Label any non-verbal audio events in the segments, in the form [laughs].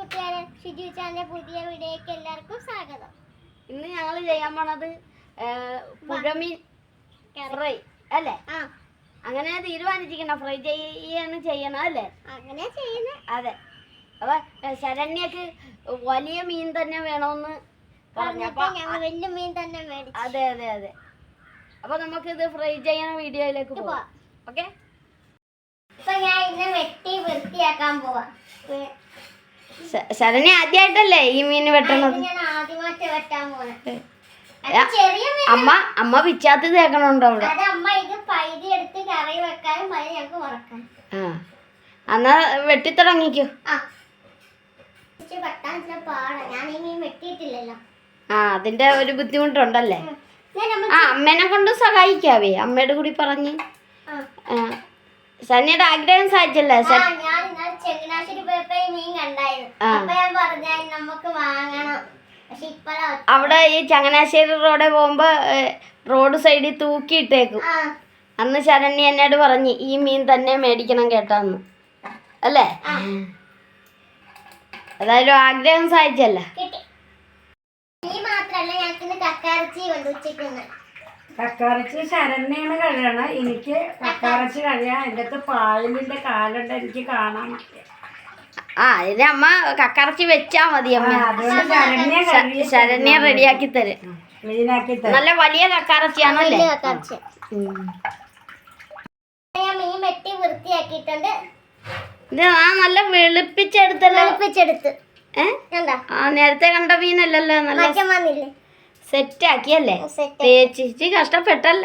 കൂട്ടുകാരെ ഷിജു ചാന്റെ പുതിയ വീഡിയോയ്ക്ക് എല്ലാവർക്കും സ്വാഗതം. ഇന്ന് ഞങ്ങൾ ചെയ്യാൻ പോണത് പുഴമീൻ ഫ്രൈ അല്ലേ? അങ്ങനെ തീരുമാനിച്ചിരിക്കണം ഫ്രൈ ചെയ്യാണ് ചെയ്യണം അല്ലേ? അങ്ങനെ ചെയ്യുന്നത് അതെ. അപ്പൊ ശരണ്യക്ക് വലിയ മീൻ തന്നെ വേണമെന്ന് പറഞ്ഞപ്പോ വലിയ മീൻ തന്നെ അതെ അതെ അതെ. അപ്പൊ നമുക്ക് ഇത് ഫ്രൈ ചെയ്യണ വീഡിയോയിലേക്ക് പോവാം. ഓക്കെ? ഇപ്പൊ ഞാൻ ഇന്ന് വെട്ടി വൃത്തിയാക്കാൻ പോവാ. ശരണ്യ ആദ്യമായിട്ടല്ലേ ഈ മീൻ വെട്ടണത്? അമ്മ അമ്മ പിച്ചാത്ത് തേക്കണുണ്ടോ അവിടെ? എന്നാ മീൻ വെട്ടിയിട്ടില്ലല്ലോ. ആ അതിന്റെ ഒരു ബുദ്ധിമുട്ടുണ്ടല്ലേ? ആ അമ്മേനെ കൊണ്ട് സഹായിക്കാവേ. അമ്മയുടെ കൂടി പറഞ്ഞ്. ആ. ആ. സന്നിയുടെ ആഗ്രഹം സാധിച്ചല്ലേ ആ, സ- ഞാൻ ഇന്നലെ ചങ്ങനാശ്ശേരി പോയപ്പോ ഈ മീൻ കണ്ടായിരുന്നു. ആ. അപ്പൊ ഞാൻ പറഞ്ഞ നമുക്ക് വാങ്ങണം. പക്ഷെ ഇപ്പഴാ അവിടെ ഈ ചങ്ങനാശ്ശേരി റോഡിൽ പോകുമ്പോ റോഡ് സൈഡിൽ തൂക്കിയിട്ടേക്കും. ആ. അന്ന് ശരണ്യ എന്നോട് പറഞ്ഞ് ഈ മീൻ തന്നെ മേടിക്കണം കേട്ടാന്ന്. അല്ലേ? അതായാലും ആഗ്രഹം സാധിച്ചല്ലേ കിട്ടി. മാത്രല്ല ഞങ്ങൾക്ക് ഇന്ന് കക്കാറച്ചി കൊണ്ട് കക്കാറച്ചി ശരണ്യാണ് കഴിയണം എനിക്ക് കക്കാറച്ചി കഴിയാൻ എന്റെ അടുത്ത് പായലിന്റെ കാലുണ്ട്. എനിക്ക് കാണാൻ. ആ അതിന് അമ്മ കക്കറച്ചി വെച്ചാ മതി അമ്മ. ശരണ്യ റെഡിയാക്കി തരും. നല്ല വലിയ കക്കാറച്ചിയാണല്ലേ? മീൻ വെട്ടി വൃത്തിയാക്കിയിട്ടുണ്ട്. ഇത് ആ നല്ല വെളുപ്പിച്ചെടുത്തല്ലോ? വെളുപ്പിച്ചെടുത്ത്. ഏ? കണ്ടാ? ആ നേരത്തെ കണ്ട മീനല്ലല്ലോ നല്ല സെറ്റ് ആക്കിയല്ലേ തേച്ചിച്ച് കഷ്ടപ്പെട്ടല്ല.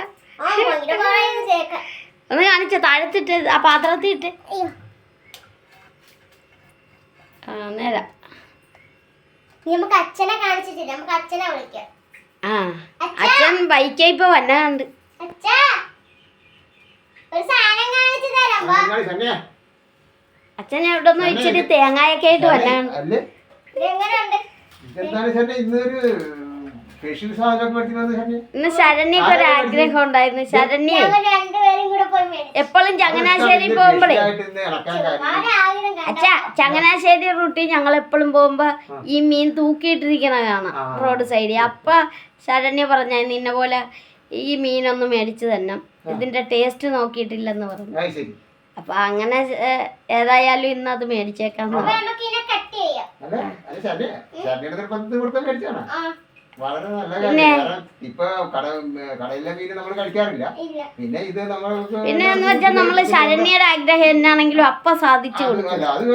ഒന്ന് കാണിച്ച താഴത്തിട്ട് ആ പാത്രത്തിൽ ഇട്ട്. അയ്യോ. ആ നേരാ നമുക്ക് അച്ഛനെ കാണിച്ചിട്ടില്ല നമുക്ക് അച്ഛനെ വിളിക്കാം. ആ അച്ഛൻ ബൈക്കേ ഇപ്പൊ വന്നാണ്ട് അച്ഛാ! ഒരു സാധനം കാണിച്ചു തരാം വാ. അച്ഛൻ എവിടെ നിന്ന് വെച്ചിട്ട് തേങ്ങായൊക്കെ ആയിട്ട് ശന്നെ ഇന്നൊരു സ്പെഷ്യൽ സാധനം മേടിക്കുന്നത് ശന്നെ ഇന്ന് ശരണ്യക്ക് ഒരു ആഗ്രഹം ഉണ്ടായിരുന്നു. ശരണ്യ. ഞങ്ങൾ രണ്ടുപേരും കൂടെ പോയി മേടിച്ചു. എപ്പോഴും ചങ്ങനാശ്ശേരി പോകുമ്പോഴേ. അച്ഛാ ചങ്ങനാശ്ശേരി റൂട്ടിൽ ഞങ്ങൾ എപ്പോഴും പോകുമ്പോ ഈ മീൻ തൂക്കിയിട്ടിരിക്കണ കാണാം. റോഡ് സൈഡിൽ അപ്പൊ ശരണ്യ പറഞ്ഞ നിന്നെ പോലെ ഈ മീനൊന്നും മേടിച്ചു തന്നെ ഇതിന്റെ ടേസ്റ്റ് നോക്കിയിട്ടില്ലെന്ന് പറഞ്ഞു. അപ്പൊ അങ്ങനെ ഏതായാലും ഇന്ന് അത് മേടിച്ചേക്കാന്ന് അത് വളരെ നല്ല കാര്യം. കാരണം ഇപ്പൊ കട കടയിലെ മീൻ നമ്മൾ കഴിക്കാറില്ല. പിന്നെ ഇത് നമ്മൾ പിന്നെ എന്ന് വെച്ചാൽ നമ്മൾ ശരണ്യയുടെ ആഗ്രഹം എന്നാണെങ്കിലും അപ്പ സാധിച്ചു കൊടുക്കും അത്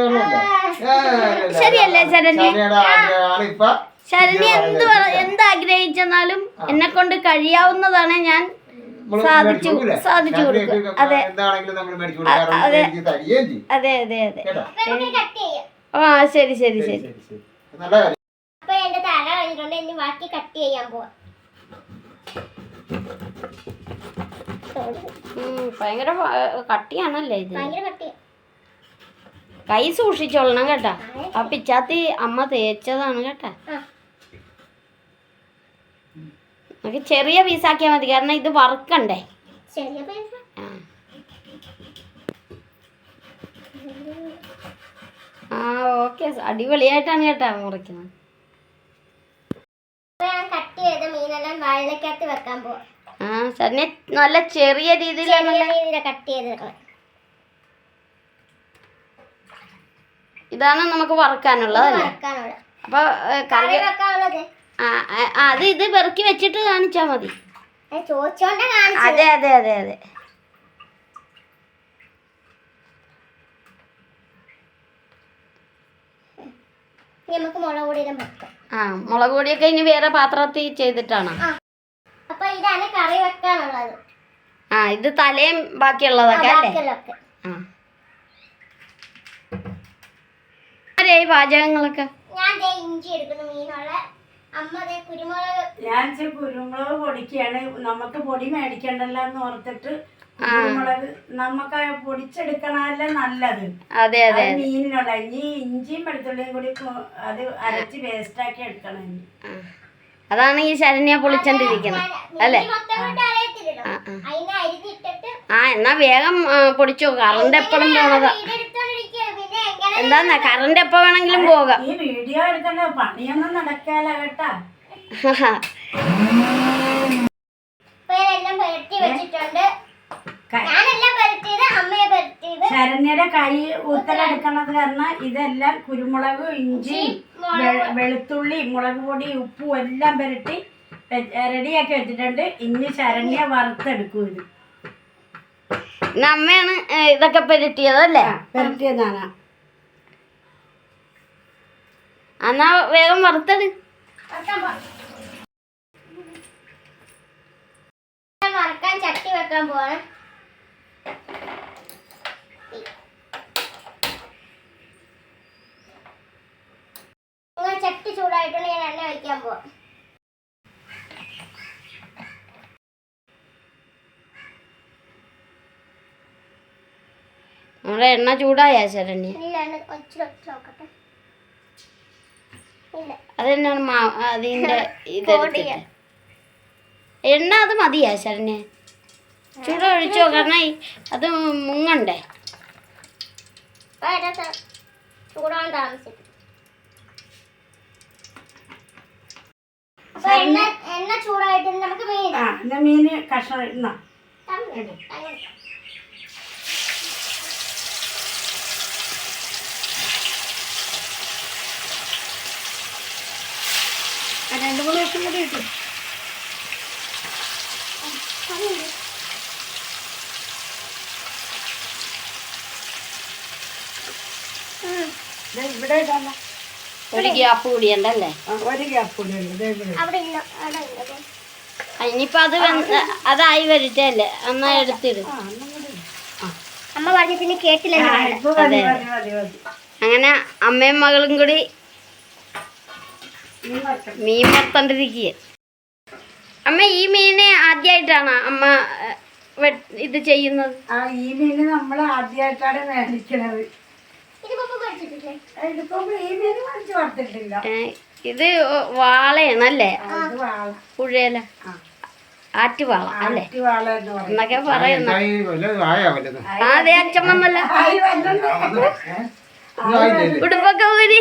ശരിയല്ലേ ശരണ്യ? ശരണ്യയുടെ ആഗ്രഹമാണ് ഇപ്പൊ. ശരണ്യ എന്ത് പറ- എന്ത് ആഗ്രഹിച്ചെന്നാലും എന്നെ കൊണ്ട് കഴിയാവുന്നതാണ് ഞാൻ സാധിച്ചു സാധിച്ചു കൊടുക്കും അതെ. അതെ. അതെ അതെ ചെയ്യാം. ആ ശരി ശരി ശരി ശരി ശരി നല്ല കാര്യം അപ്പൊ എന്റെ കഴിഞ്ഞിട്ടുണ്ട് ഇനി ബാക്കി കട്ട് ചെയ്യാൻ പോവാ. ഭയങ്കര കട്ടിയാണല്ലേ ഇത്? കൈ സൂക്ഷിച്ചോളണം കേട്ടാ. ആ പിച്ചാത്തി അമ്മ തേച്ചതാണ് കേട്ടാ. നമുക്ക് ചെറിയ പീസാക്കിയാൽ മതി കാരണം ഇത് വറുക്കണ്ടേ. ആ ഓക്കെ. അടിപൊളിയായിട്ടാണ് കേട്ടാ മുറിക്കുന്നത് അപ്പൊ ഞാൻ കട്ട് ചെയ്ത മീനെല്ലാം വാഴക്കകത്ത് വെക്കാൻ പോവാ. ആ ശരണ്യ നല്ല ചെറിയ രീതിയിൽ ചെറിയ രീതിയിൽ കട്ട് ചെയ്ത് ഇതാണ് നമുക്ക് വറുക്കാനുള്ളതല്ലേ വറക്കാനുള്ള അപ്പൊ കറി അത് ഇത് പെറുക്കി വെച്ചിട്ട് കാണിച്ചാ മതി. അതെ അതെ അതെ അതെ. നമുക്ക് മുളക് വെക്കാം. ആ മുളക് പൊടിയൊക്കെ ഇനി വേറെ പാത്രത്തിൽ ചെയ്തിട്ടാണ്? ഇതാണ് കറി വെക്കാനുള്ളത്. ആ ഇത് തലയും ബാക്കിയുള്ളതൊക്കെ അല്ലേ? ബാക്കിയുള്ളതൊക്കെ. ആ. പാചകങ്ങളൊക്കെ? ഞാൻ ദേ ഇഞ്ചി എടുക്കുന്നു മീനുള്ള. അമ്മ ദേ കുരുമുളക്. ഞാൻ ഇച്ചിരി കുരുമുളക് പൊടിക്കുകയാണ്. നമുക്ക് പൊടി മേടിക്കണ്ടല്ലോ എന്ന് ഓർത്തിട്ട് കുരുമുളക് നമുക്ക് പൊടിച്ചെടുക്കണല്ല നല്ലത്. അതെ അതെ അത് മീനിനുള്ള. ഇനി ഇഞ്ചിയും വെളുത്തുള്ളിയും കൂടി കൊ- അത് അരച്ച് വേസ്റ്റ് ആക്കി എടുക്കണം ഇനി. അതാണ് ഈ ശരണ്യ പൊളിച്ചോണ്ടിരിക്കുന്നത് അല്ലേ ആ എന്നാ വേഗം പൊടിച്ചു കറണ്ട് എപ്പോഴും പോണതാ. വീടെടുത്തോണ്ടിരിക്കുകയാണ് പിന്നെ എങ്ങനെ എന്താന്നാ? കറണ്ട് എപ്പോ വേണമെങ്കിലും പോകാം. ഈ വീഡിയോ പണിയൊന്നും നടക്കാല കേട്ടാ. [laughs] വെച്ചിട്ടുണ്ട്. ശരണ്യയുടെ കൈ ഊത്തലെടുക്കണത് കാരണം ഇതെല്ലാം കുരുമുളക് ഇഞ്ചി വെളുത്തുള്ളി മുളക് പൊടി ഉപ്പും എല്ലാം പുരട്ടി റെഡിയാക്കി വെച്ചിട്ടുണ്ട്. ഇനി ശരണ്യ വറുത്തെടുക്കും ഇത്. നമ്മയാണ് അമ്മയാണ് ഇതൊക്കെ പെരട്ടിയതല്ലേ പുരട്ടിയതാണ് എന്നാ വേഗം വറുത്തെടു. വറുക്കാൻ പോ. വറുക്കാൻ ചട്ടി വെക്കാൻ പോവാണ്. ചട്ടി ചൂടായിട്ടുണ്ട് ഞാൻ എണ്ണ ഒഴിക്കാൻ പോവാം. നമ്മുടെ എണ്ണ ചൂടായ ശരണ്യ? അതെന്നാണ് അതിന്റെ [laughs] ഇതെടുത്തിട്ട് എണ്ണ അത് മതിയാ ശരണ്യ? ചൂട് ഒഴിച്ചോ കാരണം അത് മുങ്ങണ്ടേ? ചൂടാൻ താമസിക്കും. എണ്ണ നമുക്ക് മീൻ ആ എന്നാ മീൻ കഷ്ണം രണ്ട് മൂന്ന് ദിവസം കൂടി കിട്ടും ഇവിടെ ഇടാല്ല ഒരു ഗ്യാപ്പ് കൂടിയുണ്ടല്ലേ? ഒരു ഗ്യാപ്പ് കൂടി ഉണ്ട് ദേ ഇവിടെ. അവിടെ ഇല്ല. അവിടെ ഇല്ല. ദേ. ഇനിയിപ്പോ അത് അതായി വരട്ടല്ലേ എന്നാ എടുത്തിട്. ആ എന്നാ കൂടി ഇട്. ആ. അമ്മ പറഞ്ഞു പിന്നെ കേട്ടില്ല അങ്ങനെ അമ്മയും മകളും കൂടി മീൻ വർത്തണ്ടിരിക്കുക വറുത്തോണ്ടിരിക്കുക അമ്മ ഈ മീനെ ആദ്യമായിട്ടാണ് അമ്മ ഇത് ചെയ്യുന്നത്? ആ ഈ മീന് നമ്മൾ ആദ്യമായിട്ടാണ് മേടിക്കണത്. ഇത് വാളയാണല്ലേ പുഴയില. ആറ്റുവാള അല്ലേ? എന്നൊക്കെ പറയുന്ന. അതെ അച്ഛമ്മല്ല? ഉടുപ്പൊക്കെ ഊരി.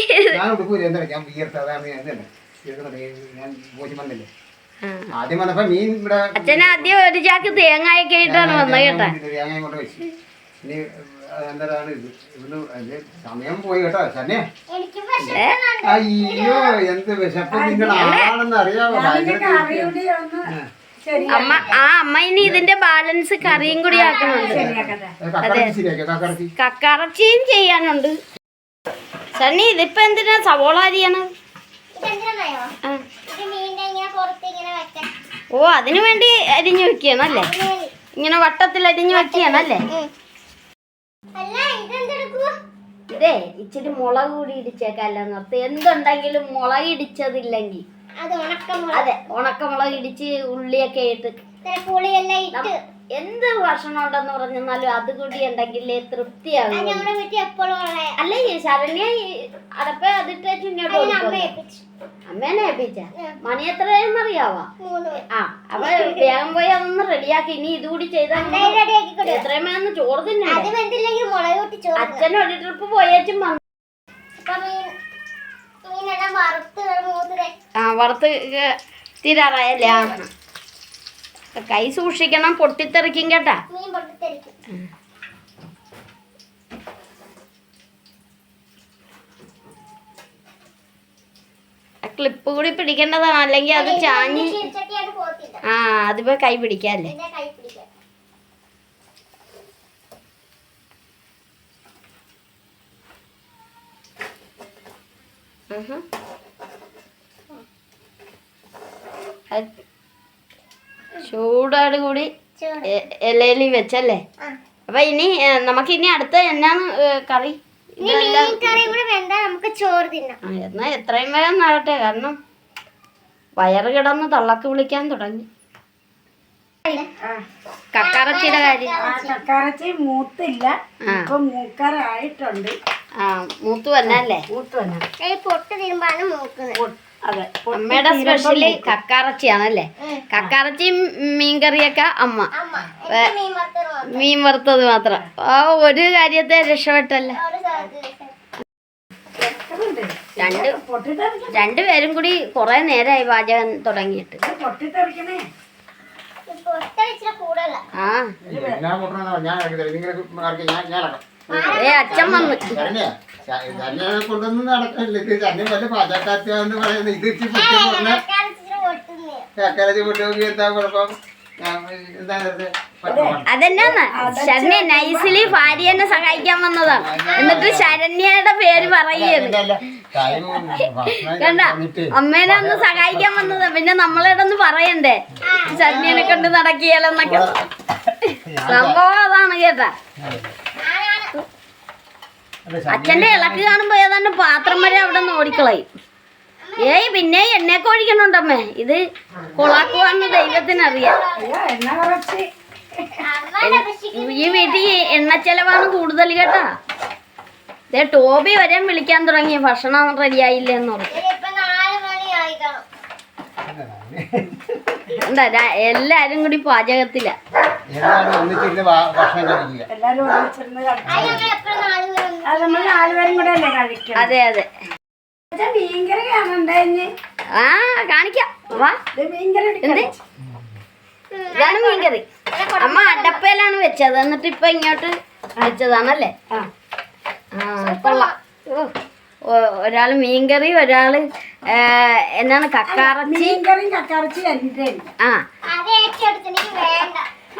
അച്ഛൻ ആദ്യം ഒരു ചാക്ക് തേങ്ങയൊക്കെ ആയിട്ടാണ് വന്നത് കേട്ടാ. ഇത് ഇവിടുന്ന് സമയം പോയി കേട്ടോ തന്നെ അയ്യോ എന്ത് വിശപ്പ്? നിങ്ങൾ ആണെന്ന് അറിയാമോ അമ്മ ആ അമ്മ ഇനി ഇതിന്റെ ബാലൻസ് കറിയും കൂടി ആക്കണുണ്ട്. കക്കറച്ചിയും ചെയ്യാനുണ്ട്. സണ്ണി ഇതിപ്പോ എന്തിനാ സവോള അരിയാണ്? ഓ അതിനു വേണ്ടി അരിഞ്ഞു വെക്കുകയാണല്ലേ? ഇങ്ങനെ വട്ടത്തിൽ അരിഞ്ഞു വെക്കുകയാണല്ലേ? ഇതെന്തെടുക്കുവോ ഇതേ ഇച്ചിരി മുളക് കൂടി ഇടിച്ചേക്കല്ലോ നിർത്തി എന്തുണ്ടെങ്കിലും മുളക് ഇടിച്ചതില്ലെങ്കിൽ. അതെ ഉണക്കമുളക് അതെ ഉണക്കമുളക് ഇടിച്ച് ഉള്ളിയൊക്കെ ഇട്ട്. പുളിയെല്ലാം ഇട്ട്. എന്ത് ഭക്ഷണം ഉണ്ടെന്ന് പറഞ്ഞാലും അത് കൂടി ഉണ്ടെങ്കിലേ തൃപ്തിയാകും അല്ലേ ശരണ്യ അടപ്പ അതിട്ട് ഇങ്ങോട്ട് അമ്മേനെ ഏൽപ്പിച്ച? മണി എത്രയെന്നറിയാവോ ആ അപ്പൊ വേഗം പോയി അതൊന്ന് റെഡിയാക്കി. ഇനി ഇതുകൂടി ചെയ്താൽ എത്രയും ചോറ് തന്നെ. അച്ഛൻ ഒരു ട്രിപ്പ് പോയേച്ചും വന്നു. ആ വറുത്ത് തീരാറായല്ലേ? കൈ സൂക്ഷിക്കണം പൊട്ടിത്തെറിക്കും കേട്ടാ മീൻ പൊട്ടിത്തെറിക്കും ആ ക്ലിപ്പ് കൂടി പിടിക്കേണ്ടതാണ് അല്ലെങ്കിൽ അത് ചാഞ്ഞ് ആ അതിപ്പോ കൈ പിടിക്കാല്ലേ? ചൂടോട് കൂടി ഇലയിൽ വെച്ചല്ലേ? അപ്പൊ ഇനി നമുക്ക് ഇനി അടുത്ത എന്നാണ് കറി? ഇനി മീൻ കറി കൂടെ വേണ്ട നമുക്ക് ചോറ് തിന്നാം. ആ എന്നാ എത്രയും വേഗം നടട്ടെ. കാരണം വയറ് കിടന്ന് തള്ളക്ക് വിളിക്കാൻ തുടങ്ങി. ആ. കക്കറച്ചിയുടെ കാര്യം. കക്കാറച്ചി മൂത്തില്ല. ആ. ഇപ്പൊ മൂക്കാറായിട്ടുണ്ട്. ആ മൂത്ത് വന്നല്ലേ മൂത്ത് വന്നെ. പൊട്ട് തിരുമ്പാണ് മൂക്കുന്നത്. അതെ അമ്മയുടെ സ്പെഷ്യൽ കക്കാറച്ചിയാണല്ലേ. കക്കാറച്ചിയും മീൻകറിയൊക്കെ അമ്മ. അമ്മ. മീൻ വറുത്തത് മാത്രം. ആ ഒരു കാര്യത്തെ രക്ഷപ്പെട്ടല്ലേ? രണ്ട് രണ്ടുപേരും കൂടി കുറെ നേരമായി പാചകം തുടങ്ങിയിട്ട്. ആ. ഏ അച്ഛൻ വന്ന്. കൊണ്ടൊന്നും നടക്കില്ല? ഇത് തന്നെ വല്ല പാചകക്കാറ്റാന്ന് പറയുന്നത്. ഇത് ഇച്ചിരി പൊട്ടി പൊട്ടി നോക്കി എന്താ കുഴപ്പം? അതെന്നാന്ന്? ശരണ്യ നൈസിലി ഭാര്യനെ സഹായിക്കാൻ വന്നതാ. എന്നിട്ട് ശരണ്യയുടെ പേര് പറയുകയാണ്. അതല്ല, [laughs] കണ്ട അമ്മേനെ ഒന്ന് സഹായിക്കാൻ വന്നതാ. പിന്നെ നമ്മളോട് ഒന്ന് പറയണ്ടേ? ശരണ്യനെ കൊണ്ട് നടക്കിയാലെന്നൊക്കെ. സംഭവം അതാണ് കേട്ടാ. അച്ഛന്റെ ഇളക്ക് കാണുമ്പോ ഏതാണ്ട് പാത്രം വരെ അവിടെ നിന്ന് ഓടിക്കളയും. ഏയ് പിന്നെ എണ്ണ ഒഴിക്കണുണ്ടമ്മേ. ഇത് കൊളാക്കുവാന്ന് ദൈവത്തിനറിയാം. ഈ വീട്ടിൽ എണ്ണ ചെലവാണ് കൂടുതൽ കേട്ടാ. ദേ ടോബി വരെ വിളിക്കാൻ തുടങ്ങി. ഭക്ഷണം റെഡിയായില്ല എന്ന് പറഞ്ഞു ഇപ്പൊ നാല് മണി ആയിക്കണം. എന്താ എല്ലാരും കൂടി പാചകത്തില. അതെ ഒന്നിച്ചിരുന്ന് ആ കാണിക്കാം. വാ. ഇതാണ് മീൻകറി. അമ്മ അടപ്പയിലാണ് വെച്ചത്. എന്നിട്ട് ഇപ്പൊ ഇങ്ങോട്ട് വെച്ചതാണല്ലേ? ആ. ആ കൊള്ളാം. ഓ, ഒ- ഒരാൾ മീൻകറി ഒരാൾ എന്നാണ് കക്കാറച്ചി? മീൻകറിയും കക്കാറച്ചി ആ.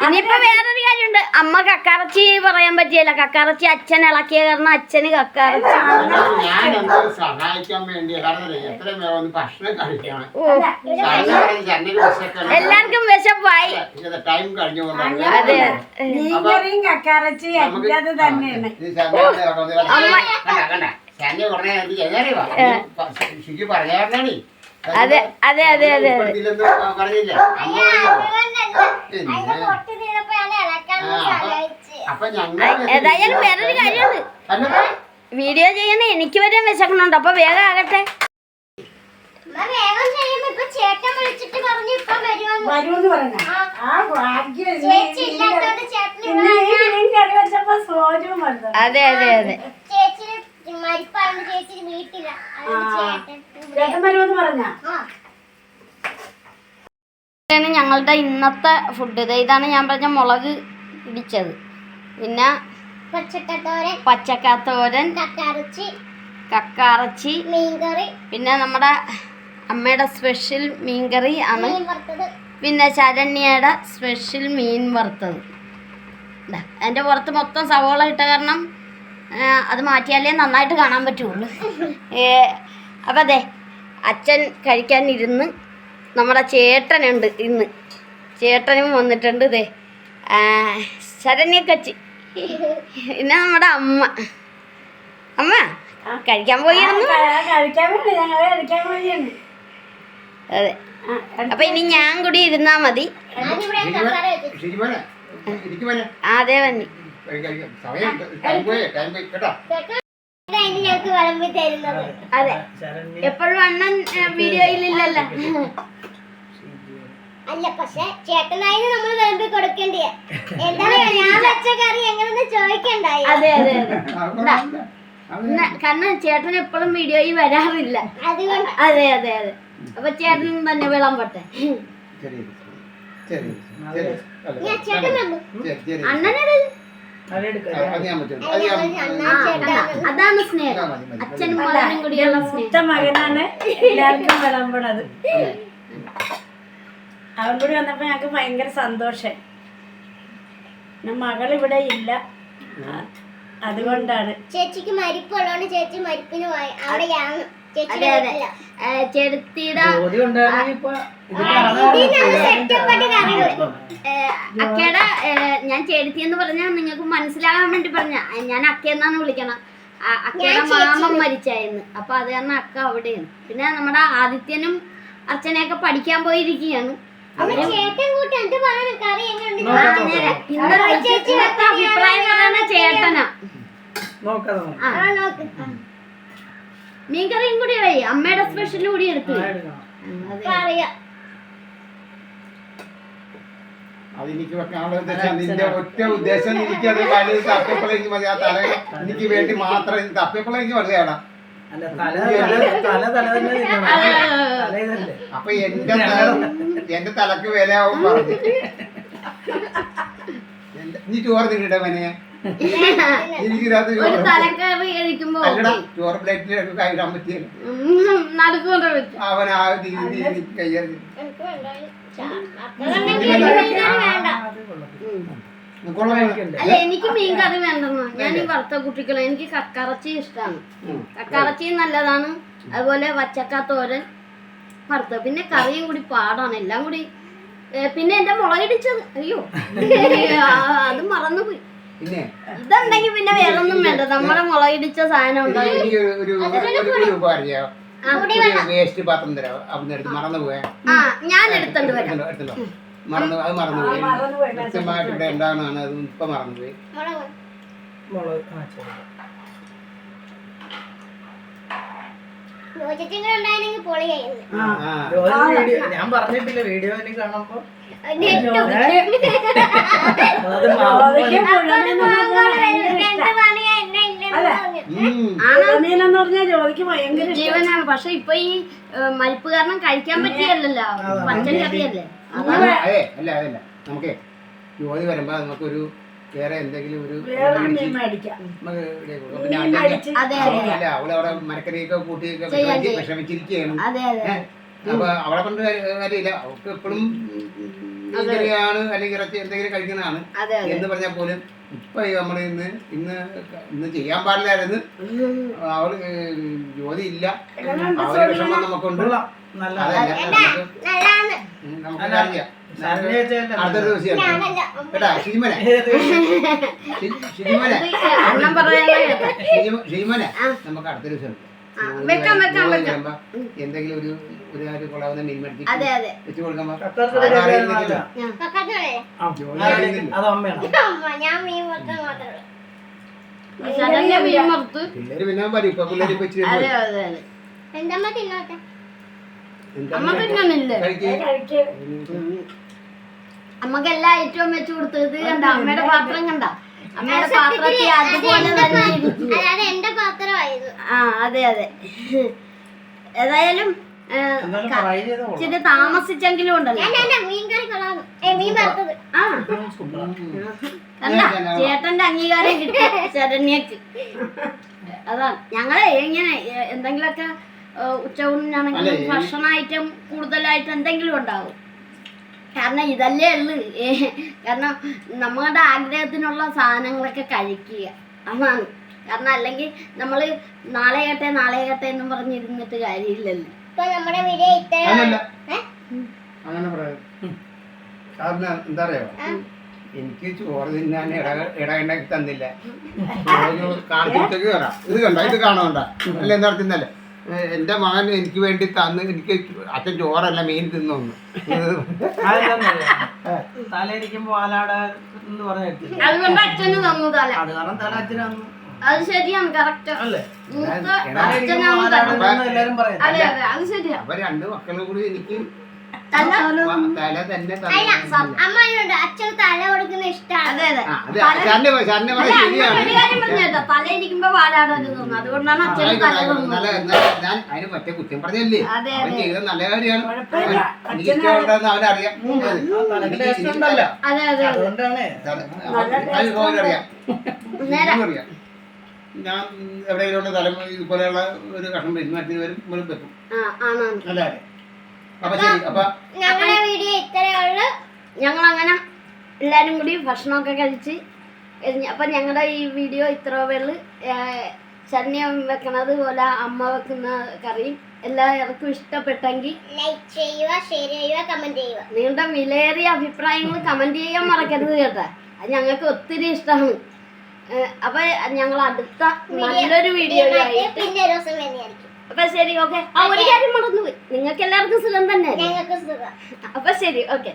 ഇനിയിപ്പോ വേറൊരു കാര്യമുണ്ട് അമ്മ കക്കാറച്ചി പറയാൻ പറ്റിയല്ല കക്കാറച്ചി അച്ഛൻ ഇളക്കിയ കാരണം അച്ഛന് കക്കാറച്ചി ഞാൻ എന്തോ സഹായിക്കാൻ വേണ്ടി കാരണം എത്രയും വേഗം ഒന്ന് ഭക്ഷണം കഴിക്കണം ഓ എല്ലാവർക്കും എല്ലാവർക്കും വിശപ്പായി ടൈം കഴിഞ്ഞു പോകുന്നുണ്ട്. അതെ മീൻകറിയും കക്കറച്ചി നമുക്ക് എന്റെ തന്നെ ഇത് ശരണ്യ ഇറക്കുന്നത് കണ്ട, കണ്ട. ശരണ്യ ഉടനെ എന്ത് ചെയ്താറിയോ? ശുചി പറഞ്ഞാണേ അതെ അതെ അതെ അതെ ഏതായാലും വേറൊരു കാര്യമാണ് വീഡിയോ ചെയ്യുന്ന എനിക്ക് വരെ വിശക്കണുണ്ട് അപ്പൊ വേഗം ആകട്ടെ. അതെ അതെ അതെ. ചേച്ചി മരിപ്പാണ് ചേച്ചി വീട്ടില അതുകൊണ്ട് ചേട്ടൻ. ചേട്ടൻ വരുമെന്ന് പറഞ്ഞ? ഞങ്ങളുടെ ഇന്നത്തെ ഫുഡ് ഇത് ഇതാണ് ഞാൻ പറഞ്ഞ മുളക് ഇടിച്ചത്. പിന്നെ പച്ചക്കത്തോരൻ. പച്ചക്കാത്തോരൻ കക്കറച്ചി കക്കാറച്ചി മീൻകറി. പിന്നെ നമ്മുടെ അമ്മയുടെ സ്പെഷ്യൽ മീൻകറി ആണ്. മീൻ വറുത്തത്. പിന്നെ ശരണ്യയുടെ സ്പെഷ്യൽ മീൻ വറുത്തത്. ദാ, അതിന്റെ പുറത്ത് മൊത്തം സവോള ഇട്ട കാരണം അത് മാറ്റിയാലേ നന്നായിട്ട് കാണാൻ പറ്റുള്ളൂ. [laughs] അപ്പം അതെ അച്ഛൻ കഴിക്കാനിരുന്ന് നമ്മുടെ ചേട്ടനുണ്ട് ഇന്ന്. ചേട്ടനും വന്നിട്ടുണ്ട് ഇതേ ശരണ്യക്കച്ചി. പിന്നെ നമ്മുടെ അമ്മ. അമ്മ കഴിക്കാൻ പോയി കഴിക്കാൻ വേണ്ടി ഞങ്ങളെ കഴിക്കാൻ വേണ്ടിയാണ് അതെ. അപ്പൊ ഇനി ഞാൻ കൂടി ഇരുന്നാ മതി. അതെ വന്നി. ഞങ്ങൾക്ക് വിളമ്പി തരുന്നത്. അതെ. എപ്പോഴും അണ്ണൻ വീഡിയോയിലില്ലല്ലോ അല്ല പക്ഷെ ചേട്ടനായി നമ്മൾ വിളമ്പി കൊടുക്കേണ്ടിയ. എന്താ ഞാൻ വെച്ച കറി എങ്ങനെന്ന് ചോദിക്കണ്ടായി? അതെ അതെ. കാരണം ചേട്ടൻ എപ്പോഴും വീഡിയോയിൽ വരാറില്ല. അതുകൊണ്ട് അതെ അതെ അതെ. അപ്പൊ ചേട്ടൻ തന്നെ വിളമ്പട്ടെ. അണ്ണനത്? അതാണ് സ്നേഹം. അച്ഛനും മകനും കൂടിയുള്ള സ്നേഹം. മകനാണ്. എല്ലാവർക്കും വിളമ്പണത് അവൻ കൂടി വന്നപ്പോ ഞങ്ങക്ക് ഭയങ്കര സന്തോഷം. മകൾ ഇവിടെ ഇല്ല. അതുകൊണ്ടാണ്. ചേച്ചിക്ക് മരിപ്പുള്ളതുകൊണ്ട് ചേച്ചി മരിപ്പിന് പോയി. അവിടെയാണ് അതെ അതെ. ചെടുത്തിയുടെ അക്കയുടെ ഞാൻ ചേടുത്തി എന്ന് പറഞ്ഞാൽ നിങ്ങൾക്ക് മനസ്സിലാകാൻ വേണ്ടി പറഞ്ഞ. ഞാൻ അക്ക എന്നാണ് വിളിക്കണം. അക്കയുടെ മാമൻ മരിച്ചായിരുന്നു. അപ്പൊ അത് കാരണം അക്ക അവിടെയാണ്. പിന്നെ നമ്മുടെ ആദിത്യനും അർച്ചനയൊക്കെ പഠിക്കാൻ പോയിരിക്കുകയാണ്. അഭിപ്രായം പറയുന്ന ചേട്ടനാ. നോക്ക്. മീൻകറിയും കൂടി വഴി അമ്മയുടെ സ്പെഷ്യൽ കൂടി എടുത്തു അറിയാം. അതെനിക്ക് വെക്കാനുള്ള ഉദ്ദേശം നിന്റെ ഒറ്റ ഉദ്ദേശം എനിക്ക് അത് വലിയ തപ്പിയപ്പോഴേക്ക് മതി. ആ തല എനിക്ക് വേണ്ടി മാത്രം തപ്പിയപ്പോഴേക്ക് വെറുതെ ആടാ അല്ല തല തല തല തല തന്നെ തിന്നണം. തല ഇതല്ലേ? അപ്പൊ എന്റെ തല- എന്റെ തലക്ക് വിലയാവും പറഞ്ഞു. [laughs] നീ ചോറ് തിന്നിട്ട രാത്രി ഒരു ചോറ്. തലക്കറി കഴിക്കുമ്പോ അല്ലടാ ചോറ് പ്ലേറ്റിൽ പറ്റിയ നടുക്കൊണ്ട് അവൻ ആ രീതി എനിക്ക് അല്ല എനിക്ക് മീൻ കറി വേണ്ടെന്ന്. ഞാൻ ഈ വറുത്ത കുട്ടികളെ എനിക്ക് കക്കറച്ചി ഇഷ്ടമാണ് കക്കറച്ചി നല്ലതാണ്. അതുപോലെ വച്ചക്ക തോരൻ വറുത്ത. പിന്നെ കറിയും കൂടി പാടാണ്. എല്ലാം കൂടി പിന്നെ എന്റെ മുളകിടിച്ചത്. അയ്യോ. [laughs] അത് മറന്നുപോയി. പിന്നെ ഇതുണ്ടെങ്കിൽ പിന്നെ വേറൊന്നും വേണ്ട. നമ്മുടെ മുളകിടിച്ച സാധനം ഉണ്ടാവും ഒരു ഒരു വേസ്റ്റ് പാത്രം തരാം. അവിടെ എടുത്ത് മറന്നു പോയാ ഞാൻ എടുത്തോണ്ട് വരാം. എടുത്തല്ലോ മറന്നു അത് മറന്നുപോയി. കൃത്യമായിട്ട് ഇവിടെ എന്താണെന്നാണ് അത് ഇപ്പൊ മറന്നുപോയി ഞാൻ പറഞ്ഞിട്ടില്ല. വീഡിയോ കാണുമ്പോ എന്ന് പറഞ്ഞാൽ. ഭയങ്കര ജീവനാണ്. പക്ഷെ ഇപ്പൊ ഈ മരിപ്പ് കാരണം കഴിക്കാൻ പറ്റിയല്ലോ പച്ചക്കറിയല്ലേ അല്ല, അതെ അല്ല അതല്ല. നമുക്ക് ജോലി വരുമ്പോ നമുക്കൊരു വേറെ എന്തെങ്കിലും ഒരു വേറെ മീൻ മേടിക്കാം. നമുക്ക് ഇവിടെ കൊടുക്കാം. പിന്നെ അല്ലെങ്കിൽ അടിച്ച് അതെ അവ- അല്ല അവളവിടെ മരക്കറിയൊക്കെ കൂട്ടിയൊക്കെ. വിഷമിച്ചിരിക്കുകയാണ്? അപ്പൊ അവളെ കൊണ്ട് കാര്യമില്ല അവൾക്ക് എപ്പോഴും മീൻകറിയാണ് അല്ലെങ്കിൽ ഇറച്ചി എന്തെങ്കിലും കഴിക്കുന്നതാണ് എന്ന് പറഞ്ഞാൽ പോലും ഇപ്പൊ നമ്മൾ ഇന്ന് ഇന്ന് ഇന്ന് ചെയ്യാൻ പാടില്ലായിരുന്നു അവൾ ജോലി ഇല്ല. അവർ വിഷമം നമുക്കുണ്ട്. അടുത്ത ദിവസം. കേട്ടാ ഷിജിമനെ ഷിജിമനെ. ഷിജിമനെ നമുക്ക് അടുത്ത ദിവസം എന്തെങ്കിലും ഒരു ഒരു കൊള്ളാവുന്ന മീൻ മേടിച്ച് വെച്ച് പിള്ളേര് പിന്നെ ഇപ്പൊ ഇപ്പൊ ഇച്ചിരി. അമ്മയ്ക്ക് എല്ലാ ഐറ്റവും വെച്ച് കൊടുത്തത് കണ്ട? അമ്മയുടെ പാത്രം കണ്ട? അമ്മയുടെ പാത്രത്തിൽ അതുപോലെ തന്നെ ഇരിക്കും. അല്ലാതെ എന്റെ പാത്രമായിരുന്നു. ആ അതെ അതെ. ഏതായാലും ഇച്ചിരി താമസിച്ചെങ്കിലും ഉണ്ടല്ലോ. അല്ല ചേട്ടന്റെ അംഗീകാരം കിട്ടി ശരണ്യക്ക്. അതാണ് ഞങ്ങളെ എങ്ങനെ എന്തെങ്കിലുമൊക്കെ ഉച്ചയൂണിനാണെങ്കിലും ഭക്ഷണ ഐറ്റം കൂടുതലായിട്ട് എന്തെങ്കിലും ഉണ്ടാവും. കാരണം ഇതല്ലേ ഉള്ളു. കാരണം നമ്മുടെ ആഗ്രഹത്തിനുള്ള സാധനങ്ങളൊക്കെ കഴിക്കുക. അതാണ്. കാരണം അല്ലെങ്കിൽ നമ്മൾ നാളെ കേട്ടെ നാളെ കേട്ടെ എന്നും പറഞ്ഞിരുന്നിട്ട് കാര്യമില്ലല്ലോ. ഇപ്പൊ നമ്മുടെ വീഡിയോ അങ്ങനെ പറയാം. കാരണം എന്താ പറയാ എനിക്ക് ചോറ് തിന്നാൻ ഇട ഇടയുണ്ടാക്കി തന്നില്ല. ചോറ് കാണിച്ചിട്ടേക്ക് വരാം ഇത് കണ്ട? ഇത് കാണണ്ട അല്ല എന്താ തിന്നല്ലേ എന്റെ മകൻ എനിക്ക് വേണ്ടി തന്ന് എനിക്ക് അച്ഛൻ ചോറല്ല മീൻ തിന്നോന്ന്? തലയിരിക്കുമ്പോ ആലാട എന്ന് പറഞ്ഞ കേട്ടില്ലേ? അതുകൊണ്ട് അച്ഛന് തന്നു തല. അത് കാരണം തല അത് ശരിയാണ് കറക്റ്റ് അല്ലേ? മൂത്ത എടാ, അച്ഛനാണ് തന്നത്. എല്ലാരും പറയാം അതെ അതെ അത് ശരിയാ. അപ്പൊ രണ്ട് മക്കളും കൂടി എനിക്ക് തല തല തന്നെ അച്ഛന് തല കൊടുക്കുന്ന ഇഷ്ടമാണ് തല ഇരിക്കുമ്പോ തോന്നുന്നു. അതുകൊണ്ടാണ് അച്ഛന് തല ഞാൻ അതിന് കുറ്റം പറഞ്ഞല്ലേ? അതെ, അവൻ ചെയ്ത നല്ല കാര്യമാണ്. അവനറിയാം. അതെ. അറിയാം ഞാൻ എവിടെയെങ്കിലും തല ഇതുപോലെയുള്ള ഒരു കഷ്ണം പെരുമാറ്റി വരും വെക്കും. അല്ലേ അപ്പൊ ശരി അപ്പൊ ഞങ്ങളുടെ വീഡിയോ ഇത്രയേ ഉള്ളൂ. ഞങ്ങൾ അങ്ങനെ എല്ലാരും കൂടി ഭക്ഷണമൊക്കെ കഴിച്ച് അപ്പൊ ഞങ്ങളുടെ ഈ വീഡിയോ ഇത്ര പേരിൽ ചന്യ വെക്കണത് പോലെ അമ്മ വെക്കുന്ന കറിയും എല്ലാവർക്കും ഇഷ്ടപ്പെട്ടെങ്കിൽ ലൈക്ക് ചെയ്യുക ഷെയർ ചെയ്യുക കമന്റ് ചെയ്യുക. നിങ്ങളുടെ വിലയേറിയ അഭിപ്രായങ്ങൾ കമന്റ് ചെയ്യാൻ മറക്കരുത് കേട്ടോ. അത് ഞങ്ങൾക്ക് ഒത്തിരി ഇഷ്ടമാണ്. അപ്പൊ ഞങ്ങൾ അടുത്ത നല്ലൊരു വീഡിയോ ആയിട്ട് പിന്നെ ദിവസം അപ്പൊ ശരി ഓക്കെ ആ ഒരു കാര്യം മറന്നുപോയി. നിങ്ങൾക്ക് എല്ലാവർക്കും സുഖം തന്നെ ഞങ്ങൾക്ക് സുഖം. അപ്പൊ ശരി ഓക്കെ